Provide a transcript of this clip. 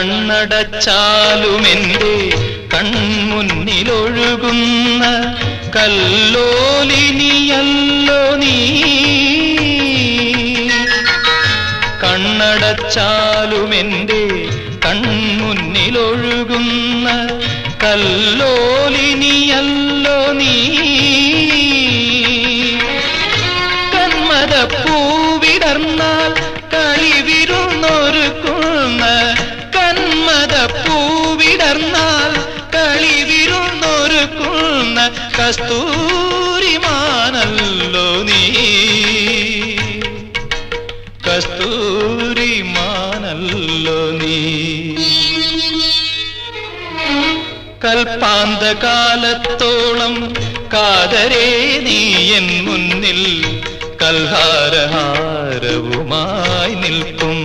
കണ്ണടച്ചാലുമെന്റെ കൺമുന്നിലൊഴുകുന്ന കല്ലോലിനിയല്ലോ നീ. കണ്ണടച്ചാലുമെന്റെ കൺമുന്നിലൊഴുകുന്ന കല്ലോലിനിയല്ലോ നീ. കന്മദപ്പൂവിടർന്നാൽ കളിവിരുന്നൊരുക്കുന്ന കന്മദപ്പൂവിടർന്നാൽ കളിവിരുന്നൊരുക്കുന്ന കസ്തൂരിമാനല്ലോ നീ. കസ്തൂരിമാനല്ലോ നീ. കൽപ്പാന്ത കാലത്തോളം കാതരേ നീ എൻ മുന്നിൽ കൽഹാരഹാരവുമായി നിൽക്കും.